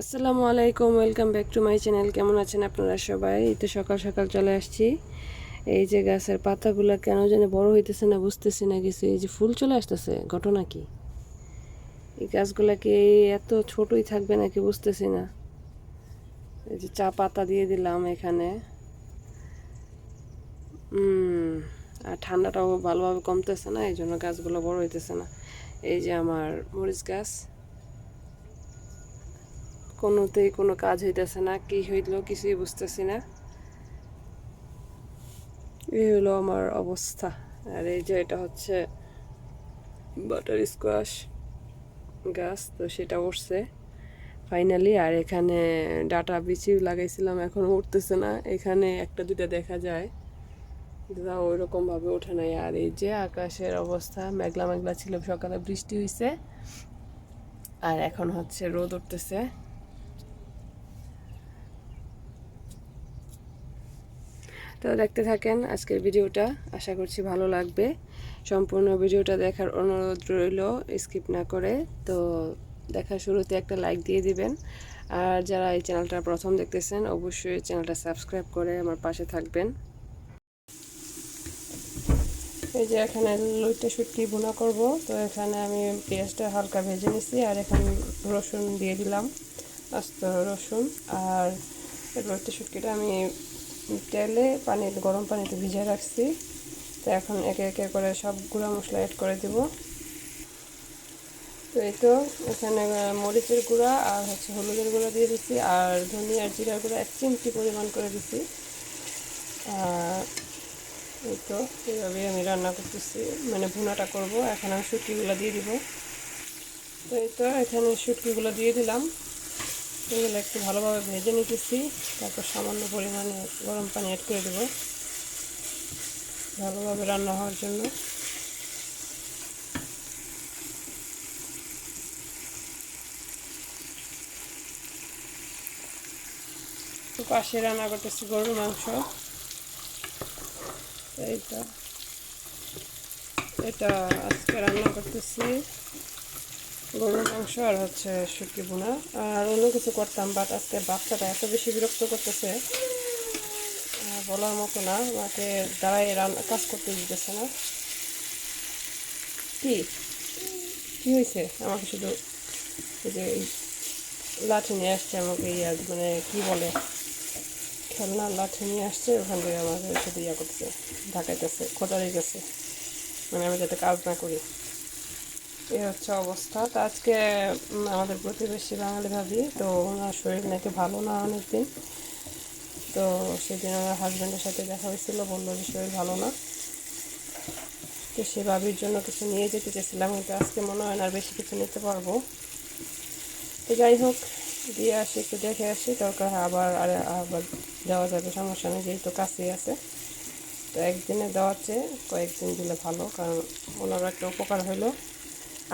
আসসালামু আলাইকুম, welcome back to my channel. কেমন আছেন আপনারা সবাই? এই তো সকাল সকাল চলে আসছি। এই যে গাছের পাতাগুলো কেন জানি বড় হইতেছে না, বুঝতেছি না কিছু। এই যে ফুল চলে আসতেছে, ঘটনা কি? এই গাছগুলা কি এত ছোটই থাকবে নাকি বুঝতেছি না। এই যে চা পাতা দিয়ে দিলাম এখানে। আর ঠান্ডাটাও ভালোভাবে কমতেছে না এই জন্য গাছগুলো বড় হইতেছে না। এই যে আমার মরিচ গাছ। কোনোতেই কোনো কাজ হইতেছে না, কি হইল কিছুই বুঝতেছি না। এই হলো আমার অবস্থা। আর এই যে এটা হচ্ছে বাটার স্কোয়াশ গাছ, তো সেটা উঠছে। ফাইনালি আর এখানে ডাটা বিচি লাগাইছিলাম, এখন উঠতেছে না। এখানে একটা দুটা দেখা যায়। কিন্তু তাও ওইরকমভাবে ওঠে নাই। আর এই যে আকাশের অবস্থা মেঘলা মেঘলা ছিল, সকালে বৃষ্টি হয়েছে আর এখন হচ্ছে রোদ উঠতেছে। তো দেখতে থাকেন আজকের ভিডিওটা। আশা করছি ভালো লাগবে। সম্পূর্ণ ভিডিওটা দেখার অনুরোধ রইল, স্কিপ না করে। তো দেখার শুরুতে একটা লাইক দিয়ে দিবেন। আর যারা এই চ্যানেলটা প্রথম দেখতেছেন, অবশ্যই চ্যানেলটা সাবস্ক্রাইব করে আমার পাশে থাকবেন। এই যে এখানে লইটা শুটকি বোনা করব। তো এখানে আমি পেঁয়াজটা হালকা ভেজে নিছি আর এখানে রসুন দিয়ে দিলাম, আস্ত রসুন। আর লইটা শুটকিটা আমি তেলে পানি গরম পানিতে ভিজিয়ে রাখছি। তো এখন একে একে করে সব গুঁড়া মশলা অ্যাড করে দেব। তো এই তো, এখানে মরিচের গুঁড়া আর হচ্ছে হলুদের গুঁড়া দিয়ে দিচ্ছি আর ধনিয়ার জিরার গুঁড়া এক চিমটি পরিমাণ করে দিচ্ছি এই তো এইভাবে আমি রান্না করতেছি মানে ভুনাটা করব। এখন আমি শুটকিগুলো দিয়ে দিব। তো এই তো, এখানে শুটকিগুলো দিয়ে দিলাম। এগুলো একটু ভালোভাবে ভেজে নিতেছি। তারপর সামান্য পরিমাণে গরম পানি অ্যাড করে দেবো। ভালোভাবে রান্না হওয়ার জন্য। পাশে রান্না করতেছি গরুর মাংস। এইটা। এটা আজকে রান্না করতেছি। গরুর মাংস আর হচ্ছে শুটকি বোনা আর অন্য কিছু করতাম বাট আজকে বাচ্চাটা এত বেশি বিরক্ত করতেছে বলার মতো না। আমাকে দাঁড়ায় রান্না কাজ করতে দিতেছে না। কি? কি হয়েছে? আমাকে শুধু যে লাঠি নিয়ে আসছে আমাকে, ইয়া মানে কি বলে? খেলনা লাঠি নিয়ে আসছে, ওখান থেকে আমাকে শুধু ইয়া করতেছে, ঢাকাইতেছে খোঁচারি গেছে মানে আমি যাতে কাজ না করি। এই হচ্ছে অবস্থা। তো আজকে আমাদের প্রতিবেশী বাঙালি ভাবি, তো ওনার শরীর নাকি ভালো না অনেকদিন। তো সেদিন আমার হাজব্যান্ডের সাথে দেখা হয়েছিল, বলল যে শরীর ভালো না। তো সে ভাবির জন্য কিছু নিয়ে যেতে চেয়েছিলাম, কিন্তু আজকে মনে হয় না আর বেশি কিছু নিতে পারব। তো যাই হোক, দিয়ে আসি, একটু দেখে আসি, দরকার আবার আর, আবার যাওয়া যাবে, সমস্যা নেই, যেহেতু কাছেই আছে। তো একদিনে দেওয়ার চেয়ে কয়েকদিন দিলে ভালো, কারণ ওনারও একটা উপকার হইল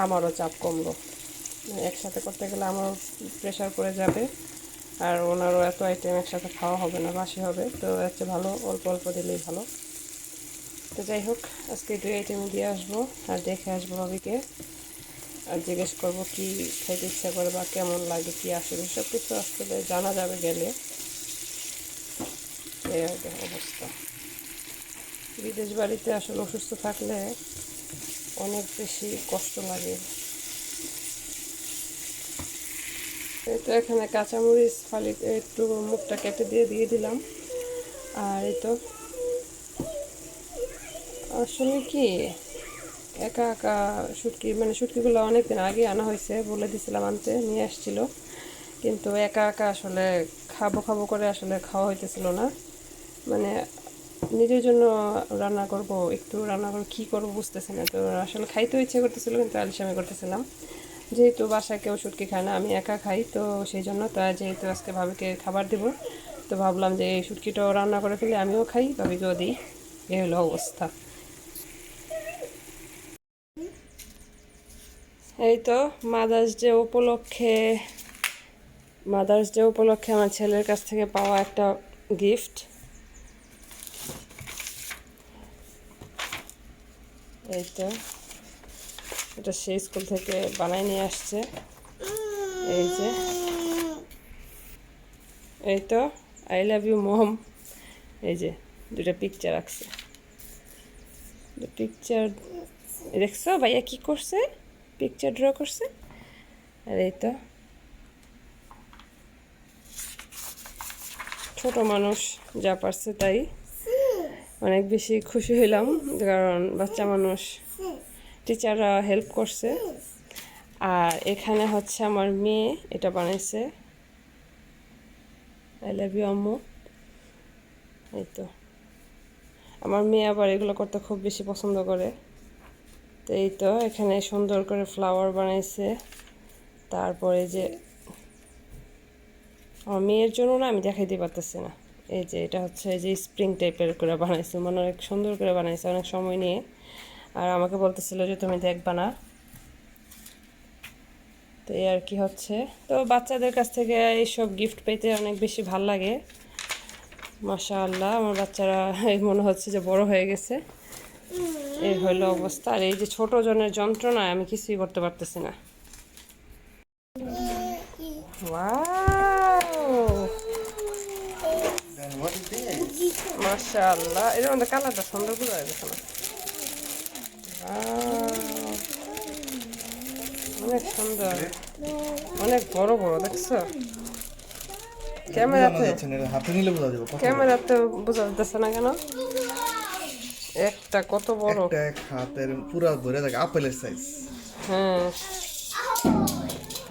আমারও চাপ কমলো। একসাথে করতে গেলে আমারও প্রেশার পড়ে যাবে। আর ওনারও এত আইটেম একসাথে খাওয়া হবে না, বাসি হবে। তো হচ্ছে ভালো, অল্প অল্প দিলেই ভালো। তো যাই হোক, আজকে দুই আইটেম দিয়ে আসব আর দেখে আসব ভাবিকে আর জিজ্ঞেস করব কি খেতে ইচ্ছা করে বা কেমন লাগে, কি আসবে সব কিছু আসলে জানা যাবে গেলে। এই অবস্থা। বিদেশ বাড়িতে আসলে অসুস্থ থাকলে অনেক বেশি কষ্ট লাগে। তো এখানে কাঁচামরিচ খালি একটু মুখটা কেটে দিয়ে দিয়ে দিলাম। আর এই তো আসলে কি, একা একা শুটকি মানে শুটকিগুলো অনেকদিন আগে আনা হয়েছে বলে দিছিলাম আনতে, নিয়ে আসছিল। কিন্তু একা একা আসলে খাব খাব করে আসলে খাওয়া হইতেছিল না। মানে নিজের জন্য রান্না করব, একটু রান্না করে কী করব বুঝতেছি না। তো আসলে খাইতে ইচ্ছে করতেছিল, কিন্তু আলিসামি করতেছিলাম। যেহেতু বাসায় কেউ শুটকি খায় না, আমি একা খাই, তো সেই জন্য তা যেহেতু আজকে ভাবিকে খাবার দেবো, তো ভাবলাম যে এই শুটকিটাও রান্না করে ফেলে, আমিও খাই ভাবিকেও দিই এ হলো অবস্থা। এই তো, মাদার্স ডে উপলক্ষে, মাদার্স ডে উপলক্ষে আমার ছেলের কাছ থেকে পাওয়া একটা গিফট। এই তো। এটা সেই স্কুল থেকে বানাই নিয়ে আসছে। এই যে। এই তো আই লাভ ইউ মম। এই যে দুটা পিকচার রাখছে পিকচার দেখছ? ভাইয়া কি করছে? পিকচার ড্র করছে? আর এই তো। ছোট মানুষ যা পারছে তাই। অনেক বেশি খুশি হইলাম, কারণ বাচ্চা মানুষ টিচাররা হেল্প করছে। আর এখানে হচ্ছে আমার মেয়ে, এটা বানাইছে। আই লাভ ইউ আম্মু। এই তো। আমার মেয়ে আবার এগুলো করতে খুব বেশি পছন্দ করে। তো এই তো, এখানে সুন্দর করে ফ্লাওয়ার বানাইছে। তারপরে যে, আমার মেয়ের জন্য না, আমি দেখাইতে পারতেছি না। এই যে এটা হচ্ছে এই যে স্প্রিং টাইপের করে বানাইছে মানে অনেক সুন্দর করে বানাইছে অনেক সময় নিয়ে। আর আমাকে বলতেছিল যে তুমি দেখবা না। তো এই আর কি হচ্ছে। তো বাচ্চাদের কাছ থেকে এইসব গিফট পেতে অনেক বেশি ভালো লাগে। মাশা আল্লাহ আমার বাচ্চারা এই মনে হচ্ছে যে বড় হয়ে গেছে। এই হইল অবস্থা। আর এই যে ছোট জনের যন্ত্রণায় আমি কিছুই করতে পারতেছি না। Wow! মাশাআল্লাহ। এর মধ্যে কালারটা সুন্দর করে গেছে না? অনেক সুন্দর। অনেক বড় বড় দেখছ? ক্যামেরাতে যাচ্ছে না, এটা হাতে নিলে বোঝা যাবে ক্যামেরাতে বোঝা যাচ্ছে না কেন? একটা কত বড়। একটা এক হাতের পুরা ধরে থাকে আপেলের সাইজ হ্যাঁ।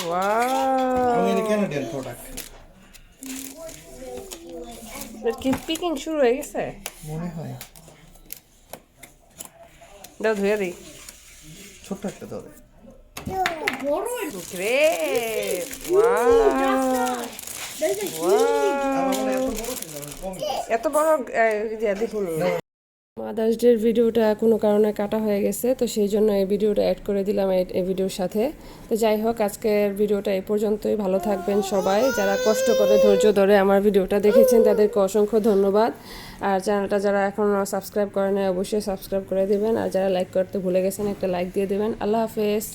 ওয়াও। প্রোডাক্ট কি পিকিং শুরু হয়ে গেছে? মনে হয়। দাও ধুয়ে দিই। ছোট্ট একটা দাও এত বড় দেখিনি মাদার্স ডের ভিডিওটা কোনো কারণে কাটা হয়ে গেছে, তো সেই জন্য এই ভিডিওটা অ্যাড করে দিলাম এই ভিডিওর সাথে। তো যাই হোক, আজকের ভিডিওটা এ পর্যন্তই। ভালো থাকবেন সবাই। যারা কষ্ট করে, ধৈর্য ধরে আমার ভিডিওটা দেখেছেন, তাদেরকে অসংখ্য ধন্যবাদ। আর চ্যানেলটা যারা এখনও সাবস্ক্রাইব করে করেন অবশ্যই সাবস্ক্রাইব করে দেবেন। আর যারা লাইক করতে ভুলে গেছেন, একটা লাইক দিয়ে দেবেন। আল্লাহ হাফেজ।